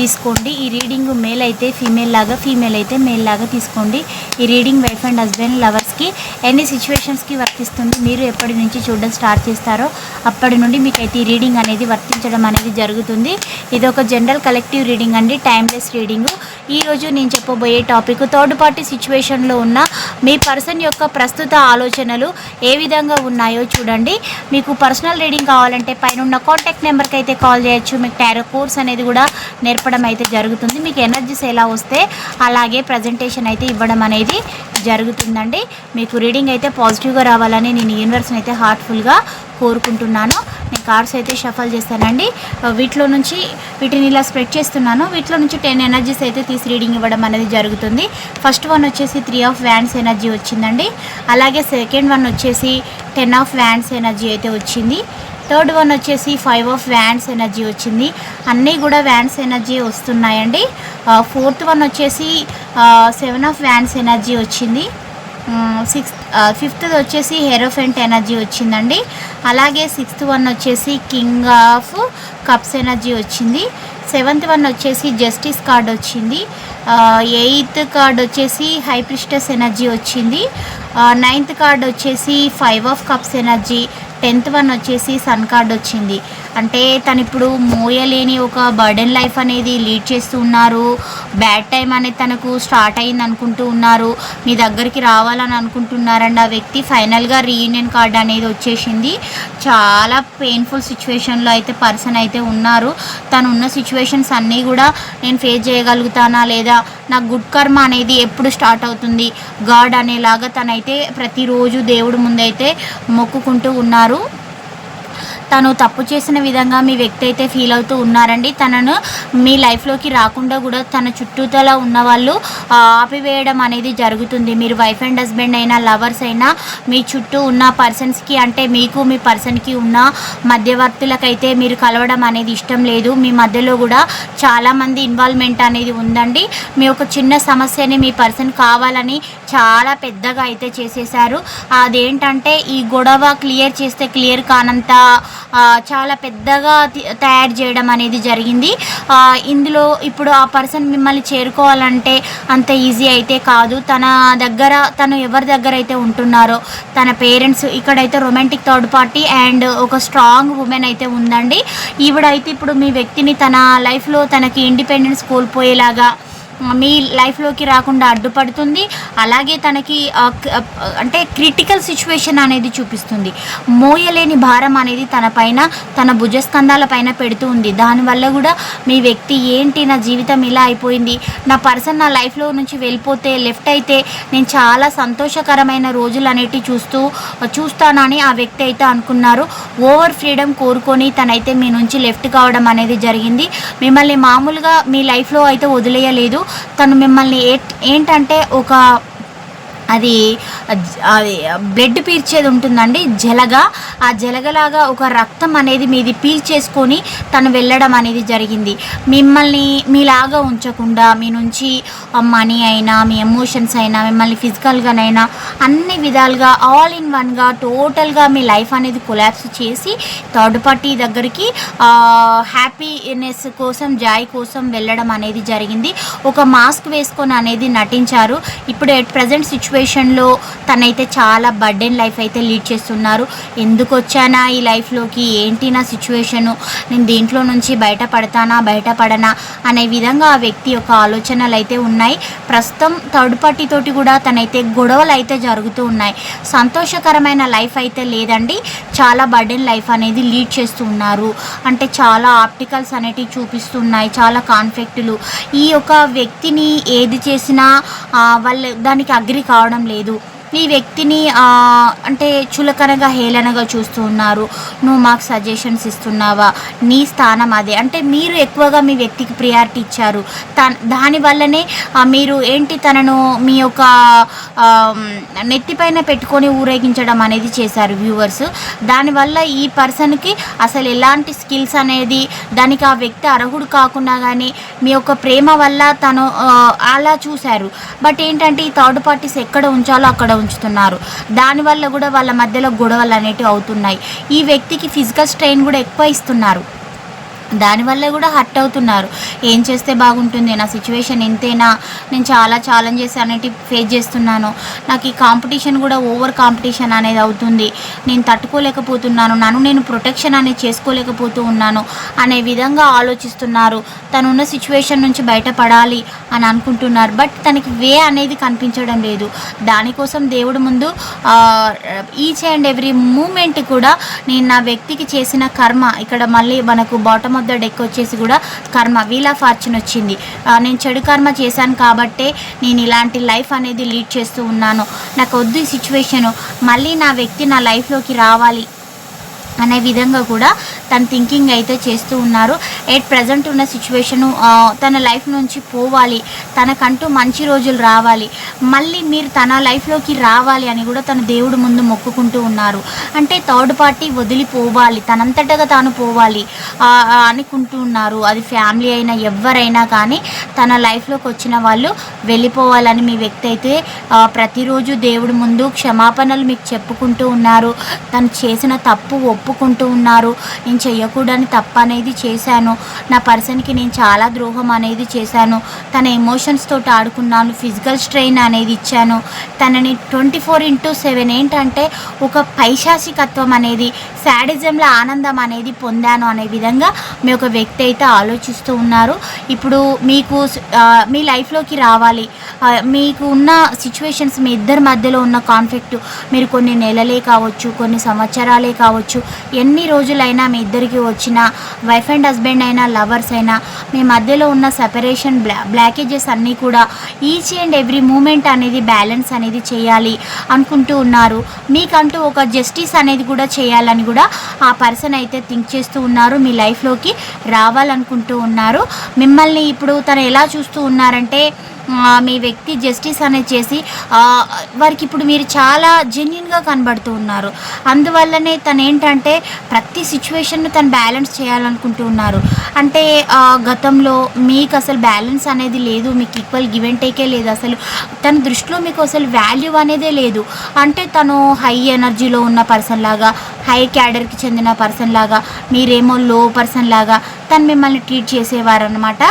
తీసుకోండి. ఈ reading male అయితే ఫీమేల్ లాగా ఫీమేల్ అయితే మేల్ లాగా తీసుకోండి. ఈ రీడింగ్ వైఫ్ అండ్ హస్బెండ్ లవర్స్కి ఎన్ని సిచ్యువేషన్స్కి వర్తిస్తుంది మీరు ఎప్పటి నుంచి చూడడం స్టార్ట్ చేస్తారో అప్పటి నుండి మీకు అయితే ఈ రీడింగ్ అనేది వర్తించడం అనేది జరుగుతుంది. ఇది ఒక జనరల్ కలెక్టివ్ రీడింగ్ అండి టైమ్లెస్ రీడింగ్. ఈరోజు నేను చెప్పబోయే టాపిక్ థర్డ్ పార్టీ సిచ్యువేషన్లో ఉన్న మీ పర్సన్ యొక్క ప్రస్తుత ఆలోచనలు ఏ విధంగా ఉన్నాయో చూడండి. మీకు పర్సనల్ రీడింగ్ కావాలంటే పైన ఉన్న కాంటాక్ట్ నెంబర్కి అయితే కాల్ చేయొచ్చు. మీకు టారో కోర్స్ అనేది కూడా చెప్పడం అయితే జరుగుతుంది. మీకు ఎనర్జీస్ ఎలా వస్తే అలాగే ప్రజెంటేషన్ అయితే ఇవ్వడం అనేది జరుగుతుందండి. మీకు రీడింగ్ అయితే పాజిటివ్గా రావాలని నేను యూనివర్స్ని అయితే హార్ట్ఫుల్గా కోరుకుంటున్నాను. నేను కార్డ్స్ అయితే షఫల్ చేస్తానండి. వీటిలో నుంచి వీటిని ఇలా స్ప్రెడ్ చేస్తున్నాను. వీటిలో నుంచి టెన్ ఎనర్జీస్ అయితే తీసి రీడింగ్ ఇవ్వడం అనేది జరుగుతుంది. ఫస్ట్ వన్ వచ్చేసి త్రీ ఆఫ్ వ్యాండ్స్ ఎనర్జీ వచ్చిందండి. అలాగే సెకండ్ వన్ వచ్చేసి టెన్ ఆఫ్ వ్యాండ్స్ ఎనర్జీ అయితే వచ్చింది. థర్డ్ వన్ వచ్చేసి ఫైవ్ ఆఫ్ వ్యాండ్స్ ఎనర్జీ వచ్చింది. అన్నీ కూడా వ్యాండ్స్ ఎనర్జీ వస్తున్నాయండి. ఫోర్త్ వన్ వచ్చేసి సెవెన్ ఆఫ్ వ్యాండ్స్ ఎనర్జీ వచ్చింది. సిక్స్త్ ఫిఫ్త్ వచ్చేసి హెరోఫెంట్ ఎనర్జీ వచ్చిందండి. అలాగే సిక్స్త్ వన్ వచ్చేసి కింగ్ ఆఫ్ కప్స్ ఎనర్జీ వచ్చింది. సెవెంత్ వన్ వచ్చేసి జస్టిస్ కార్డ్ వచ్చింది. ఎయిత్ కార్డ్ వచ్చేసి హై ప్రిస్టస్ ఎనర్జీ వచ్చింది. నైన్త్ కార్డ్ వచ్చేసి five of cups energy tenth one వచ్చేసి సన్ కార్డ్ వచ్చింది. అంటే తను ఇప్పుడు మోయలేని ఒక బర్డెన్ లైఫ్ అనేది లీడ్ చేస్తూ ఉన్నారు. బ్యాడ్ టైం అనేది తనకు స్టార్ట్ అయింది అనుకుంటూ ఉన్నారు. మీ దగ్గరికి రావాలని అనుకుంటున్నారండి ఆ వ్యక్తి ఫైనల్గా రీయూనియన్ కార్డ్ అనేది వచ్చేసింది. చాలా పెయిన్ఫుల్ సిచ్యువేషన్లో అయితే పర్సన్ అయితే ఉన్నారు. తను ఉన్న సిచ్యువేషన్స్ అన్నీ కూడా నేను ఫేస్ చేయగలుగుతానా లేదా? నా గుడ్ కర్మ అనేది ఎప్పుడు స్టార్ట్ అవుతుంది? గాడ్ అనేలాగా తనైతే ప్రతిరోజు దేవుడు ముందైతే మొక్కుకుంటూ ఉన్నారు. తను తప్పు చేసిన విధంగా మీ వ్యక్తి అయితే ఫీల్ అవుతూ ఉన్నారండి. తనను మీ లైఫ్లోకి రాకుండా కూడా తన చుట్టూతల ఉన్న వాళ్ళు ఆపివేయడం అనేది జరుగుతుంది. మీరు వైఫ్ అండ్ హస్బెండ్ అయినా లవర్స్ అయినా మీ చుట్టూ ఉన్న పర్సన్స్కి అంటే మీకు మీ పర్సన్కి ఉన్న మధ్యవర్తులకైతే మీరు కలవడం అనేది ఇష్టం లేదు. మీ మధ్యలో కూడా చాలామంది ఇన్వాల్వ్మెంట్ అనేది ఉందండి. మీ ఒక చిన్న సమస్యని మీ పర్సన్ కావాలని చాలా పెద్దగా అయితే చేసేసారు అదేంటంటే ఈ గొడవ క్లియర్ చేస్తే క్లియర్ కానంత చాలా పెద్దగా తయారు చేయడం అనేది జరిగింది. ఇందులో ఇప్పుడు ఆ పర్సన్ మిమ్మల్ని చేరుకోవాలంటే అంత ఈజీ అయితే కాదు. తన దగ్గర తను ఎవరి దగ్గర అయితే ఉంటున్నారో తన పేరెంట్స్ ఇక్కడైతే రొమాంటిక్ థర్డ్ పార్టీ అండ్ ఒక స్ట్రాంగ్ ఉమెన్ అయితే ఉందండి. ఈవిడైతే ఇప్పుడు మీ వ్యక్తిని తన లైఫ్లో తనకి ఇండిపెండెన్స్ కోల్పోయేలాగా మీ లైఫ్లోకి రాకుండా అడ్డుపడుతుంది. అలాగే తనకి అంటే క్రిటికల్ సిచ్యువేషన్ అనేది చూపిస్తుంది. మోయలేని భారం అనేది తన పైన తన భుజస్కంధాల పైన పెడుతూ ఉంది. దానివల్ల కూడా మీ వ్యక్తి ఏంటి నా జీవితం ఇలా అయిపోయింది నా పర్సన్ నా లైఫ్లో నుంచి వెళ్ళిపోతే లెఫ్ట్ అయితే నేను చాలా సంతోషకరమైన రోజులు అనేటివి చూస్తూ చూస్తానని ఆ వ్యక్తి అయితే అనుకున్నారు. ఓవర్ ఫ్రీడమ్ కోరుకొని తనైతే మీ నుంచి లెఫ్ట్ కావడం అనేది జరిగింది. మిమ్మల్ని మామూలుగా మీ లైఫ్లో అయితే వదిలేయలేదు. తను మిమ్మల్ని ఏంటంటే ఒక అది అది బ్లడ్ పీల్చేది ఉంటుందండి జలగ. ఆ జలగలాగా ఒక రక్తం అనేది మీది పీల్చేసుకొని తను వెళ్ళడం అనేది జరిగింది. మిమ్మల్ని మీలాగా ఉంచకుండా మీ నుంచి మనీ అయినా మీ ఎమోషన్స్ అయినా మిమ్మల్ని ఫిజికల్గానైనా అన్ని విధాలుగా ఆల్ ఇన్ వన్గా టోటల్గా మీ లైఫ్ అనేది కొలాప్స్ చేసి థర్డ్ పార్టీ దగ్గరికి హ్యాపీనెస్ కోసం జాయ్ కోసం వెళ్ళడం అనేది జరిగింది. ఒక మాస్క్ వేసుకొని అనేది నటించారు. ఇప్పుడు ఎట్ ప్రజెంట్ సిచ్యువేషన్లో తనైతే చాలా బర్డెన్ లైఫ్ అయితే లీడ్ చేస్తున్నారు. ఎందుకు వచ్చానా ఈ లైఫ్లోకి ఏంటి నా సిచ్యువేషను నేను దీంట్లో నుంచి బయటపడతానా బయటపడనా అనే విధంగా ఆ వ్యక్తి యొక్క ఆలోచనలు అయితే ఉన్నాయి. ప్రస్తుతం థర్డ్ పార్టీ తోటి కూడా తనైతే గొడవలు అయితే జరుగుతూ ఉన్నాయి. సంతోషకరమైన లైఫ్ అయితే లేదండి. చాలా బర్డెన్ లైఫ్ అనేది లీడ్ చేస్తూ ఉన్నారు. అంటే చాలా ఆప్టికల్స్ అనేటివి చూపిస్తున్నాయి. చాలా కాన్ఫ్లిక్టులు ఈ యొక్క వ్యక్తిని ఏది చేసినా వాళ్ళు దానికి అగ్రి కావడం లేదు. ఈ వ్యక్తిని అంటే చులకనగా హేళనగా చూస్తూ ఉన్నారు. నువ్వు మాకు సజెషన్స్ ఇస్తున్నావా? నీ స్థానం అదే. అంటే మీరు ఎక్కువగా మీ వ్యక్తికి ప్రియారిటీ ఇచ్చారు. తన దానివల్లనే మీరు ఏంటి తనను మీ యొక్క నెత్తిపైన పెట్టుకొని ఊరేగించడం అనేది చేశారు వ్యూవర్స్ దానివల్ల ఈ పర్సన్కి అసలు ఎలాంటి స్కిల్స్ అనేది దానికి ఆ వ్యక్తి అర్హుడు కాకుండా కానీ మీ యొక్క ప్రేమ వల్ల తను అలా చూశారు. బట్ ఏంటంటే ఈ థర్డ్ పార్టీస్ ఎక్కడ ఉంచాలో అక్కడ ఉంచుతున్నారు. దానివల్ల కూడా వాళ్ళ మధ్యలో గొడవలు అనేటివి అవుతున్నాయి. ఈ వ్యక్తికి ఫిజికల్ స్ట్రెయిన్ కూడా ఎక్కువ ఇస్తున్నారు. దానివల్ల కూడా హర్ట్ అవుతున్నారు. ఏం చేస్తే బాగుంటుంది? నా సిచ్యువేషన్ ఇంతేనా? నేను చాలా ఛాలెంజెస్ అనేటివి ఫేస్ చేస్తున్నాను. నాకు ఈ కాంపిటీషన్ కూడా ఓవర్ కాంపిటీషన్ అనేది అవుతుంది. నేను తట్టుకోలేకపోతున్నాను. నన్ను నేను ప్రొటెక్షన్ అనేది చేసుకోలేకపోతూ ఉన్నాను అనే విధంగా ఆలోచిస్తున్నారు. తను ఉన్న సిచ్యువేషన్ నుంచి బయటపడాలి అని అనుకుంటున్నారు. బట్ తనకి వే అనేది కనిపించడం లేదు. దానికోసం దేవుడు ముందు ఈచ్ అండ్ ఎవ్రీ మూమెంట్ కూడా నేను నా వ్యక్తికి చేసిన కర్మ. ఇక్కడ మళ్ళీ మనకు బాటమ్ ఆఫ్ ద డెక్ వచ్చేసి కూడా కర్మ వీల్ ఆఫ్ ఫార్చ్యూన్ వచ్చింది. నేను చెడు కర్మ చేశాను కాబట్టే నేను ఇలాంటి లైఫ్ అనేది లీడ్ చేస్తూ ఉన్నాను. నాకు వద్దు ఈ సిచ్యువేషను. మళ్ళీ నా వ్యక్తి నా లైఫ్లోకి రావాలి. అనే విధంగా కూడా తన థింకింగ్ అయితే చేస్తూ ఉన్నారు. ఎట్ ప్రజెంట్ ఉన్న సిచ్యువేషను తన లైఫ్ నుంచి పోవాలి. తనకంటూ మంచి రోజులు రావాలి. మళ్ళీ మీరు తన లైఫ్లోకి రావాలి అని కూడా తన దేవుడు ముందు మొక్కుకుంటూ ఉన్నారు. అంటే థర్డ్ పార్టీ వదిలిపోవాలి తనంతటగా తాను పోవాలి అనుకుంటూ ఉన్నారు. అది ఫ్యామిలీ అయినా ఎవరైనా కానీ తన లైఫ్లోకి వచ్చిన వాళ్ళు వెళ్ళిపోవాలని మీ వ్యక్తి అయితే ప్రతిరోజు దేవుడి ముందు క్షమాపణలు మీకు చెప్పుకుంటూ ఉన్నారు. తను చేసిన తప్పు ఒప్పుకుంటూ ఉన్నారు. నేను చెయ్యకూడని తప్ప అనేది చేశాను. నా పర్సన్కి నేను చాలా ద్రోహం అనేది చేశాను. తన ఎమోషన్స్ తోటి ఆడుకున్నాను. ఫిజికల్ స్ట్రెయిన్ అనేది ఇచ్చాను. తనని ట్వంటీ ఫోర్ ఇంటూ సెవెన్ ఏంటంటే ఒక పైశాసికత్వం అనేది శాడిజంలో ఆనందం అనేది పొందాను అనే విధంగా మీ ఒక వ్యక్తి అయితే ఆలోచిస్తూ ఉన్నారు. ఇప్పుడు మీకు మీ లైఫ్లోకి రావాలి. మీకు ఉన్న సిచ్యువేషన్స్ మీ ఇద్దరి మధ్యలో ఉన్న కాన్ఫ్లిక్ట్ మీరు కొన్ని నెలలే కావచ్చు కొన్ని సంవత్సరాలే కావచ్చు ఎన్ని రోజులైనా మీ ఇద్దరికి వచ్చిన వైఫ్ అండ్ హస్బెండ్ అయినా లవర్స్ అయినా మీ మధ్యలో ఉన్న సెపరేషన్ బ్లా బ్లాకేజెస్ అన్నీ కూడా ఈచ్ అండ్ ఎవ్రీ మూమెంట్ అనేది బ్యాలెన్స్ అనేది చేయాలి అనుకుంటూ ఉన్నారు. మీకంటూ ఒక జస్టిస్ అనేది కూడా చేయాలని కూడా ఆ పర్సన్ అయితే థింక్ చేస్తూ ఉన్నారు. మీ లైఫ్లోకి రావాలనుకుంటూ ఉన్నారు. మిమ్మల్ని ఇప్పుడు తను ఎలా చూస్తూ ఉన్నారంటే మీ వ్యక్తి జస్టిస్ అనేది చేసి వారికి ఇప్పుడు మీరు చాలా జెన్యున్గా కనబడుతూ ఉన్నారు. అందువల్లనే తను ఏంటంటే ప్రతి సిచ్యువేషన్ను తను బ్యాలెన్స్ చేయాలనుకుంటూ ఉన్నారు. అంటే గతంలో మీకు అసలు బ్యాలెన్స్ అనేది లేదు మీకు ఈక్వల్ గివ్ అండ్ టేకే లేదు అసలు. తన దృష్టిలో మీకు అసలు వాల్యూ అనేదే లేదు. అంటే తను హై ఎనర్జీలో ఉన్న పర్సన్ లాగా హై క్యాడర్కి చెందిన పర్సన్ లాగా మీరేమో లో పర్సన్ లాగా తను మిమ్మల్ని ట్రీట్ చేసేవారనమాట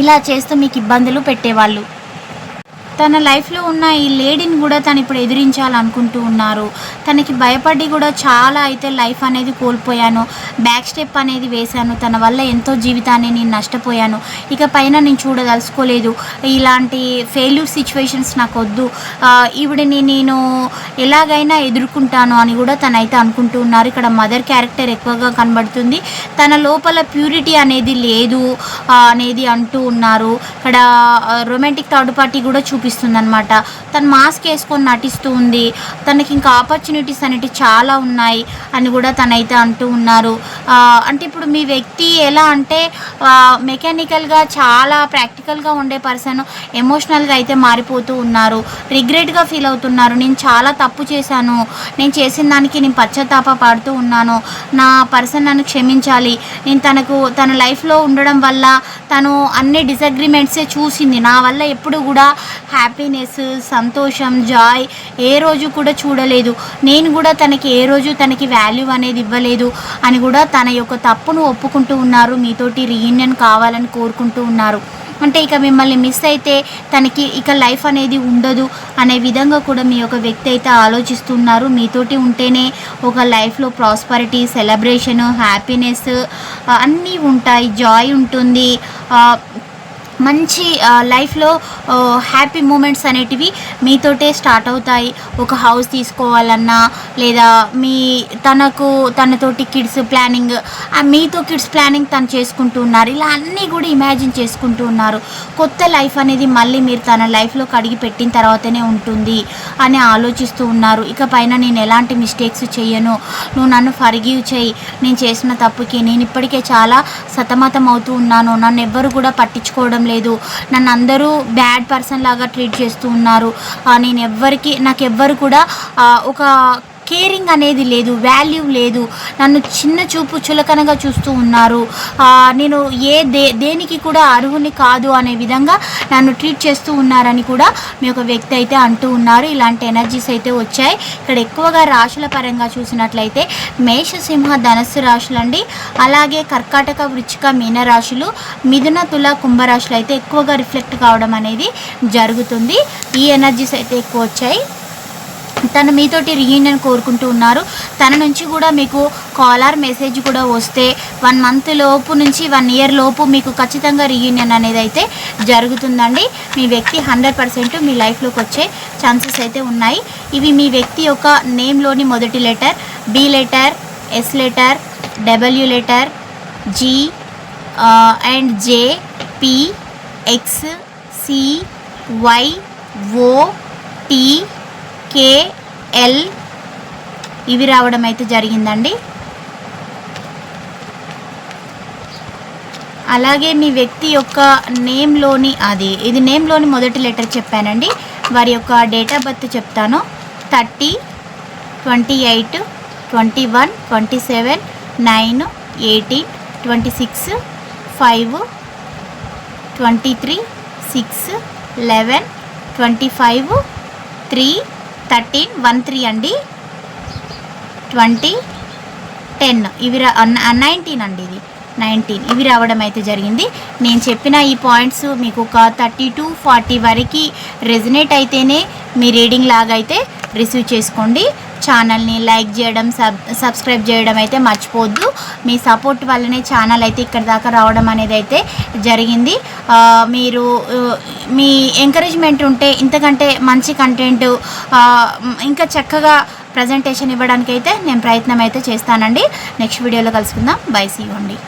ఇలా చేస్తూ మీకు ఇబ్బందులు పెట్టేవాళ్ళు. తన లైఫ్లో ఉన్న ఈ లేడీని కూడా తను ఇప్పుడు ఎదిరించాలనుకుంటూ ఉన్నారు. తనకి భయపడి కూడా చాలా అయితే లైఫ్ అనేది కోల్పోయాను. బ్యాక్ స్టెప్ అనేది వేశాను. తన వల్ల ఎంతో జీవితాన్ని నేను నష్టపోయాను. ఇక పైన నేను చూడదలుచుకోలేదు. ఇలాంటి ఫెయిల్యూర్ సిచ్యువేషన్స్ నాకు వద్దు. ఆ, ఈవిడని నేను ఎలాగైనా ఎదుర్కొంటాను అని కూడా తనైతే అనుకుంటూ ఉన్నారు. ఇక్కడ మదర్ క్యారెక్టర్ ఎక్కువగా కనబడుతుంది. తన లోపల ప్యూరిటీ అనేది లేదు అనేది అంటూ ఉన్నారు. అక్కడ రొమాంటిక్ థర్డ్ పార్టీ కూడా చూపిస్తుంది అనమాట తను మాస్క్ వేసుకొని నటిస్తూ ఉంది. తనకి ఇంకా ఆపర్చునిటీస్ అనేవి చాలా ఉన్నాయి అని కూడా తనైతే అంటూ ఉన్నారు. అంటే ఇప్పుడు మీ వ్యక్తి ఎలా అంటే మెకానికల్గా చాలా ప్రాక్టికల్గా ఉండే పర్సన్ ఎమోషనల్గా అయితే మారిపోతూ ఉన్నారు. రిగ్రెట్గా ఫీల్ అవుతున్నారు. నేను చాలా తప్పు చేశాను. నేను చేసిన దానికి నేను పశ్చాత్తాప పడుతూ ఉన్నాను. నా పర్సన్ నన్ను క్షమించాలి. నేను తనకు తన లైఫ్లో ఉండడం వల్ల తను అన్ని డిసగ్రిమెంట్సే చూసింది. నా వల్ల ఎప్పుడు కూడా హ్యాపీనెస్ సంతోషం జాయ్ ఏ రోజు కూడా చూడలేదు. నేను కూడా తనకి ఏ రోజు తనకి వాల్యూ అనేది ఇవ్వలేదు అని కూడా తన యొక్క తప్పును ఒప్పుకుంటూ ఉన్నారు. మీతోటి రీయూనియన్ కావాలని కోరుకుంటూ ఉన్నారు. అంటే ఇక మిమ్మల్ని మిస్ అయితే తనకి ఇక లైఫ్ అనేది ఉండదు అనే విధంగా కూడా మీ యొక్క వ్యక్తి అయితే ఆలోచిస్తున్నారు. మీతోటి ఉంటేనే ఒక లైఫ్లో ప్రాస్పరిటీ సెలబ్రేషన్ హ్యాపీనెస్ అన్నీ ఉంటాయి. జాయ్ ఉంటుంది. ఆ, మంచి లైఫ్లో హ్యాపీ మూమెంట్స్ అనేటివి మీతోటే స్టార్ట్ అవుతాయి. ఒక హౌస్ తీసుకోవాలన్నా లేదా మీ తనకు తనతోటి కిడ్స్ ప్లానింగ్ మీతో కిడ్స్ ప్లానింగ్ తను చేసుకుంటూ ఉన్నారు. ఇలా అన్నీ కూడా ఇమాజిన్ చేసుకుంటూ ఉన్నారు. కొత్త లైఫ్ అనేది మళ్ళీ మీరు తన లైఫ్లో కడిగి పెట్టిన తర్వాతనే ఉంటుంది అని ఆలోచిస్తూ ఉన్నారు. ఇక పైన నేను ఎలాంటి మిస్టేక్స్ చేయను. నువ్వు నన్ను ఫర్గివ్ చేయి. నేను చేసిన తప్పుకి నేను ఇప్పటికే చాలా సతమతం అవుతూ ఉన్నాను. నన్ను ఎవ్వరు కూడా పట్టించుకోవడం లేదు. నన్ను అందరూ బ్యాడ్ పర్సన్ లాగా ట్రీట్ చేస్తూ ఉన్నారు. నేను ఎవ్వరికి నాకు ఎవ్వరు కూడా ఒక కేరింగ్ అనేది లేదు వాల్యూ లేదు. నన్ను చిన్న చూపు చులకనగా చూస్తూ ఉన్నారు. నేను ఏ దే దేనికి కూడా అర్హుని కాదు అనే విధంగా నన్ను ట్రీట్ చేస్తూ ఉన్నారని కూడా మీ ఒక వ్యక్తి అయితే అంటూ ఉన్నారు. ఇలాంటి ఎనర్జీస్ అయితే వచ్చాయి. ఇక్కడ ఎక్కువగా రాశుల పరంగా చూసినట్లయితే మేషసింహ ధనస్సు రాశులు అండి అలాగే కర్కాటక వృచ్చిక మీన రాశులు మిథున తుల కుంభరాశులు అయితే ఎక్కువగా రిఫ్లెక్ట్ కావడం అనేది జరుగుతుంది. ఈ ఎనర్జీస్ అయితే ఎక్కువ వచ్చాయి. తను మీతోటి రీయూనియన్ కోరుకుంటూ ఉన్నారు. తన నుంచి కూడా మీకు కాలర్ మెసేజ్ కూడా వస్తే వన్ మంత్ లోపు నుంచి వన్ ఇయర్ లోపు మీకు ఖచ్చితంగా రీయూనియన్ అనేది అయితే జరుగుతుందండి. మీ వ్యక్తి హండ్రెడ్ పర్సెంట్ మీ లైఫ్లోకి వచ్చే ఛాన్సెస్ అయితే ఉన్నాయి. ఇవి మీ వ్యక్తి యొక్క నేమ్లోని మొదటి letter B letter S letter W letter G and J P X C Y O T K L ఇవి రావడం అయితే జరిగిందండి. అలాగే మీ వ్యక్తి యొక్క నేమ్లోని అది ఇది నేమ్లోని మొదటి లెటర్ చెప్పానండి. వారి యొక్క డేట్ ఆఫ్ బర్త్ చెప్తాను. Thirty twenty eight twenty one twenty seven nine eighteen twenty six five twenty three six eleven twenty five three thirteen one three అండి. Twenty ten. ఇవి రా నైన్టీన్ అండి ఇది. నైన్టీన్. ఇవి రావడం అయితే జరిగింది. నేను చెప్పిన ఈ పాయింట్స్ మీకు ఒక థర్టీ టు ఫార్టీ వరకు రెజినేట్ అయితేనే మీ రీడింగ్ లాగా అయితే రిసీవ్ చేసుకోండి. ఛానల్ని లైక్ చేయడం సబ్ సబ్స్క్రైబ్ చేయడం అయితే మర్చిపోవద్దు. మీ సపోర్ట్ వల్లనే ఛానల్ అయితే ఇక్కడ దాకా రావడం అనేది అయితే జరిగింది. మీరు మీ ఎంకరేజ్మెంట్ ఉంటే ఇంతకంటే మంచి కంటెంట్ ఇంకా చక్కగా ప్రజెంటేషన్ ఇవ్వడానికైతే నేను ప్రయత్నం అయితే చేస్తానండి. నెక్స్ట్ వీడియోలో కలుసుకుందాం. బై సీ అండి.